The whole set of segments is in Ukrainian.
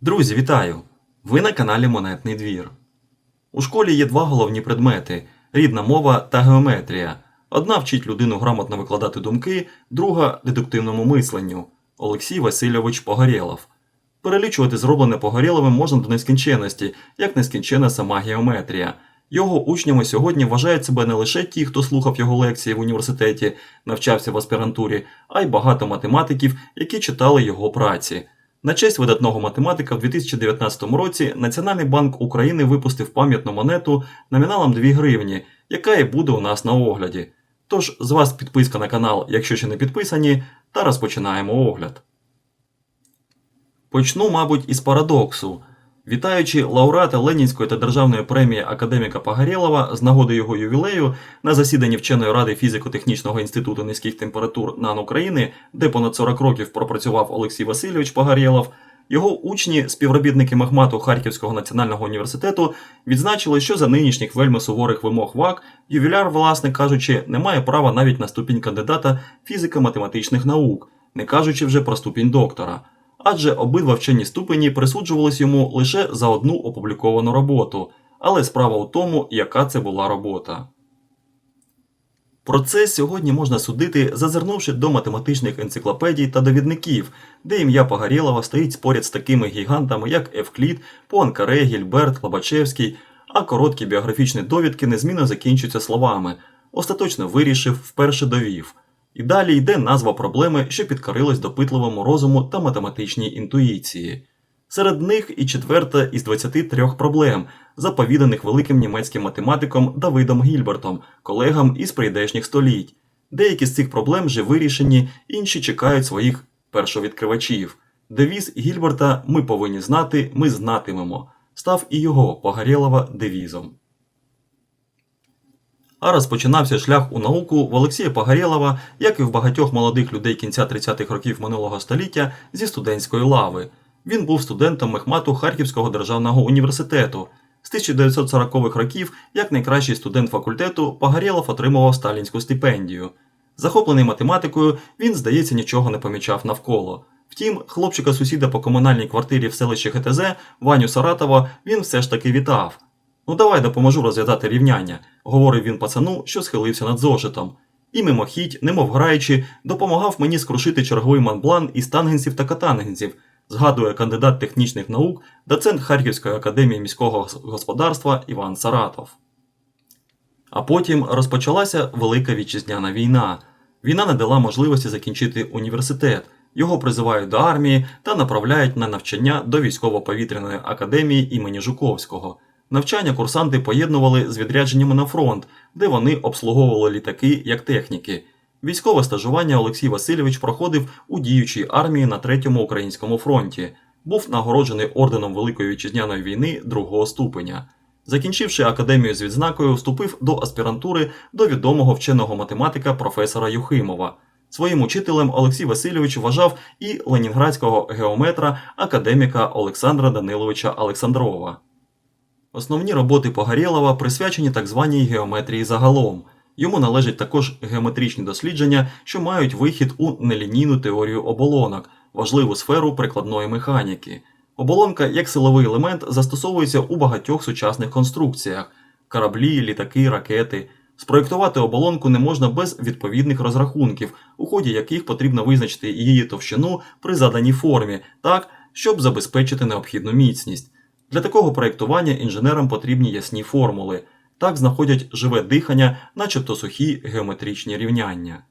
Друзі, вітаю! Ви на каналі Монетний двір. У школі є два головні предмети рідна мова та геометрія. Одна вчить людину грамотно викладати думки, друга дедуктивному мисленню. Олексій Васильович Погорєлов. Перелічувати зроблене Погорєловим можна до нескінченності, як нескінчена сама геометрія. Його учнями сьогодні вважають себе не лише ті, хто слухав його лекції в університеті, навчався в аспірантурі, а й багато математиків, які читали його праці. На честь видатного математика в 2019 році Національний банк України випустив пам'ятну монету номіналом 2 гривні, яка і буде у нас на огляді. Тож з вас підписка на канал, якщо ще не підписані, та розпочинаємо огляд. Почну, мабуть, із парадоксу. Вітаючи лауреата Ленінської та державної премії академіка Погорєлова з нагоди його ювілею на засіданні вченої ради фізико-технічного інституту низьких температур НАН України, де понад 40 років пропрацював Олексій Васильович Погорєлов, його учні, співробітники Мехмату Харківського національного університету, відзначили, що за нинішніх вельми суворих вимог ВАК ювіляр, власне кажучи, не має права навіть на ступінь кандидата фізико-математичних наук, не кажучи вже про ступінь доктора адже обидва вчені ступені присуджувались йому лише за одну опубліковану роботу, але справа у тому, яка це була робота. Про це сьогодні можна судити, зазирнувши до математичних енциклопедій та довідників, де ім'я Погорєлова стоїть поряд з такими гігантами, як Евклід, Пуанкаре, Гільберт, Лобачевський, а короткі біографічні довідки незмінно закінчуються словами остаточно вирішив, вперше довів. І далі йде назва проблеми, що підкорилась допитливому розуму та математичній інтуїції. Серед них і четверта із 23 проблем, заповіданих великим німецьким математиком Давидом Гільбертом, колегам із прийдешніх століть. Деякі з цих проблем вже вирішені, інші чекають своїх першовідкривачів. Девіз Гільберта Ми повинні знати, ми знатимемо став і його Погорєлова девізом. А розпочинався шлях у науку в Олексія Погорєлова, як і в багатьох молодих людей кінця 30-х років минулого століття, зі студентської лави. Він був студентом мехмату Харківського державного університету. З 1940-х років, як найкращий студент факультету, Погорєлов отримував сталінську стипендію. Захоплений математикою, він, здається, нічого не помічав навколо. Втім, хлопчика сусіда по комунальній квартирі в селищі ГТЗ Ваню Саратова він все ж таки вітав. Ну давай допоможу розв'язати рівняння, говорив він пацану, що схилився над зошитом. І мимохідь, немов граючи, допомагав мені скрушити черговий манблан із тангенсів та катангенсів, згадує кандидат технічних наук, доцент Харківської академії міського господарства Іван Саратов. А потім розпочалася Велика Вітчизняна війна. Війна не дала можливості закінчити університет. Його призивають до армії та направляють на навчання до військово-повітряної академії імені Жуковського. Навчання курсанти поєднували з відрядженнями на фронт, де вони обслуговували літаки як техніки. Військове стажування Олексій Васильович проходив у діючій армії на третьому українському фронті. Був нагороджений орденом Великої вітчизняної війни другого ступеня. Закінчивши академію з відзнакою, вступив до аспірантури до відомого вченого математика професора Юхимова. Своїм учителем Олексій Васильович вважав і ленінградського геометра академіка Олександра Даниловича Олександрова. Основні роботи Погорєлова присвячені так званій геометрії загалом. Йому належать також геометричні дослідження, що мають вихід у нелінійну теорію оболонок, важливу сферу прикладної механіки. Оболонка як силовий елемент застосовується у багатьох сучасних конструкціях кораблі, літаки, ракети. Спроєктувати оболонку не можна без відповідних розрахунків, у ході яких потрібно визначити її товщину при заданій формі, так, щоб забезпечити необхідну міцність. Для такого проєктування інженерам потрібні ясні формули. Так знаходять живе дихання, начебто сухі геометричні рівняння.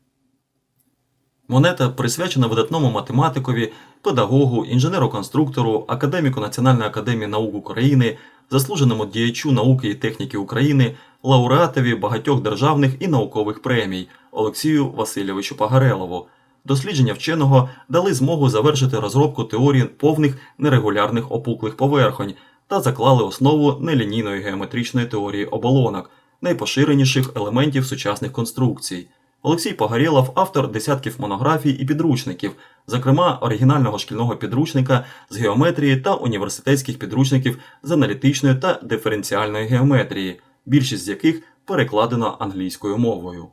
Монета присвячена видатному математикові, педагогу, інженеру-конструктору, академіку Національної академії наук України, заслуженому діячу науки і техніки України, лауреатові багатьох державних і наукових премій Олексію Васильовичу Пагарелову. Дослідження вченого дали змогу завершити розробку теорії повних нерегулярних опуклих поверхонь та заклали основу нелінійної геометричної теорії оболонок, найпоширеніших елементів сучасних конструкцій. Олексій Погорєлов автор десятків монографій і підручників, зокрема оригінального шкільного підручника з геометрії та університетських підручників з аналітичної та диференціальної геометрії, більшість з яких перекладено англійською мовою.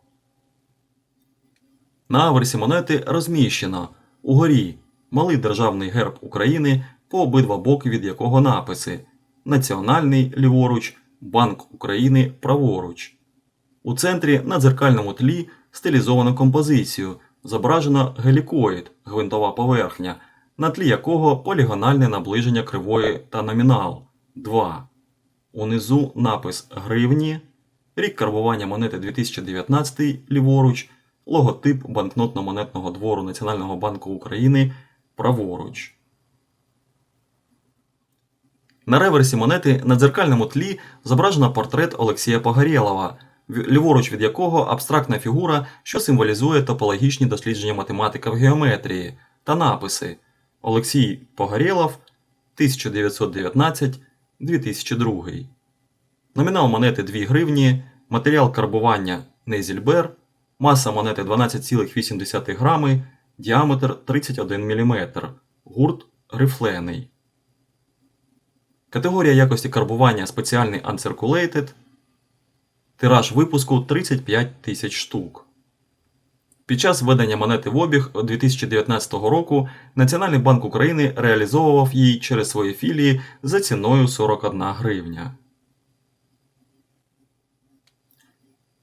На аверсі монети розміщено угорі малий державний герб України, по обидва боки від якого написи Національний ліворуч, Банк України праворуч. У центрі на дзеркальному тлі стилізовано композицію, зображено гелікоїд, гвинтова поверхня, на тлі якого полігональне наближення кривої та номінал 2. Унизу напис гривні, рік карбування монети 2019 ліворуч, логотип банкнотно-монетного двору Національного банку України праворуч. На реверсі монети на дзеркальному тлі зображено портрет Олексія Погорєлова, ліворуч від якого абстрактна фігура, що символізує топологічні дослідження математика в геометрії, та написи Олексій Погорєлов 1919-2002. Номінал монети 2 гривні, матеріал карбування Нейзільбер, маса монети 12,8 грами, діаметр 31 мм, гурт рифлений. Категорія якості карбування спеціальний Uncirculated. Тираж випуску 35 тисяч штук. Під час введення монети в обіг 2019 року Національний банк України реалізовував її через свої філії за ціною 41 гривня.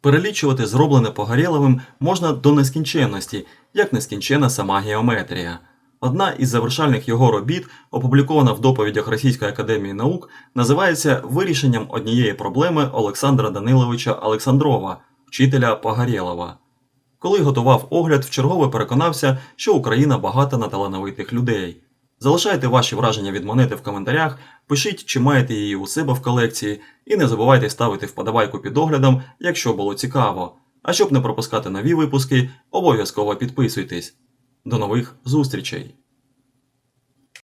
Перелічувати зроблене Погорєловим можна до нескінченності, як нескінчена сама геометрія. Одна із завершальних його робіт, опублікована в доповідях Російської академії наук, називається Вирішенням однієї проблеми Олександра Даниловича Олександрова, вчителя Погорєлова. Коли готував огляд, вчергове переконався, що Україна багата на талановитих людей. Залишайте ваші враження від монети в коментарях, пишіть, чи маєте її у себе в колекції, і не забувайте ставити вподобайку під оглядом, якщо було цікаво. А щоб не пропускати нові випуски, обов'язково підписуйтесь. До нових зустрічей!